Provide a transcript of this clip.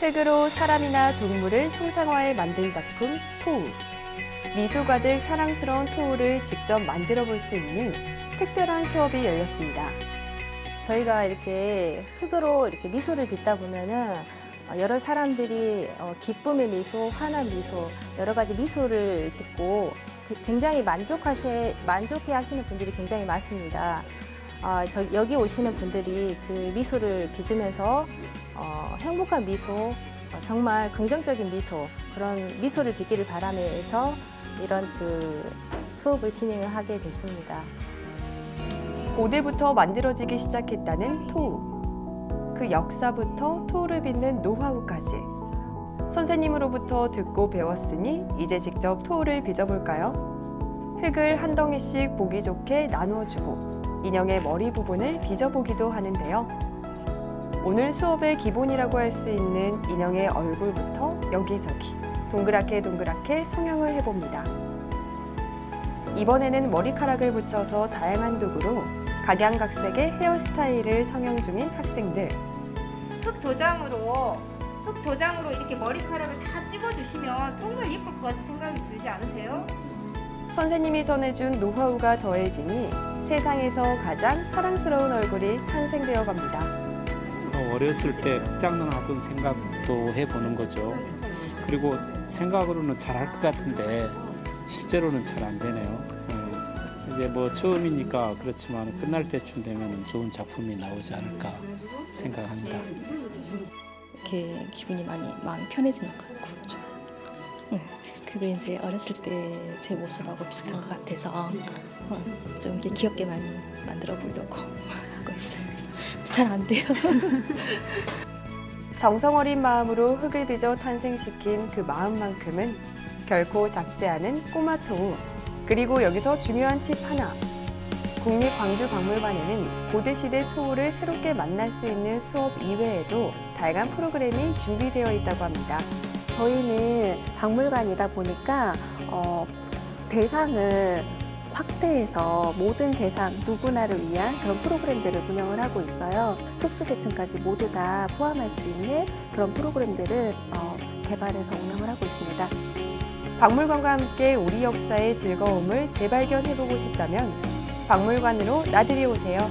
흙으로 사람이나 동물을 형상화해 만든 작품 토우. 미소 가득 사랑스러운 토우를 직접 만들어 볼 수 있는 특별한 수업이 열렸습니다. 저희가 이렇게 흙으로 이렇게 미소를 빚다 보면은 어, 여러 사람들이 어, 기쁨의 미소, 화난 미소, 여러 가지 미소를 짓고 되- 굉장히 만족하시, 만족해 하시는 분들이 굉장히 많습니다. 아, 저, 여기 오시는 분들이 그 미소를 빚으면서 어, 행복한 미소, 어, 정말 긍정적인 미소, 그런 미소를 빚기를 바라면서 이런 그 수업을 진행을 하게 됐습니다. 고대부터 만들어지기 시작했다는 토우. 그 역사부터 토우를 빚는 노하우까지. 선생님으로부터 듣고 배웠으니 이제 직접 토우를 빚어볼까요? 흙을 한 덩이씩 보기 좋게 나누어주고 인형의 머리 부분을 빚어보기도 하는데요. 오늘 수업의 기본이라고 할 수 있는 인형의 얼굴부터 여기저기 동그랗게 동그랗게 성형을 해봅니다. 이번에는 머리카락을 붙여서 다양한 도구로 각양각색의 헤어스타일을 성형 중인 학생들. 흙 도장으로 흙 도장으로 이렇게 머리카락을 다 찍어주시면 정말 예쁠 것 같은 생각이 들지 않으세요? 선생님이 전해준 노하우가 더해지니 세상에서 가장 사랑스러운 얼굴이 탄생되어 갑니다. 어, 어렸을 때 흑장난 하던 생각도 해보는 거죠. 그리고 생각으로는 잘할 것 같은데 실제로는 잘 안 되네요. 어, 이제 뭐 처음이니까 그렇지만 끝날 때쯤 되면 좋은 작품이 나오지 않을까 생각합니다. 이렇게 기분이 많이 마음이 편해지는 것 같고 좋아요. 응. 그게 이제 어렸을 때 제 모습하고 비슷한 것 같아서 어, 좀 이렇게 귀엽게 만들어 보려고 하고 있어요. 잘 안 돼요. 정성 어린 마음으로 흙을 빚어 탄생시킨 그 마음만큼은 결코 작지 않은 꼬마 토우. 그리고 여기서 중요한 팁 하나. 국립광주박물관에는 고대시대 토우를 새롭게 만날 수 있는 수업 이외에도 다양한 프로그램이 준비되어 있다고 합니다. 저희는 박물관이다 보니까 어, 대상을 확대해서 모든 대상 누구나를 위한 그런 프로그램들을 운영을 하고 있어요. 특수계층까지 모두 다 포함할 수 있는 그런 프로그램들을 어, 개발해서 운영을 하고 있습니다. 박물관과 함께 우리 역사의 즐거움을 재발견해보고 싶다면 박물관으로 나들이 오세요.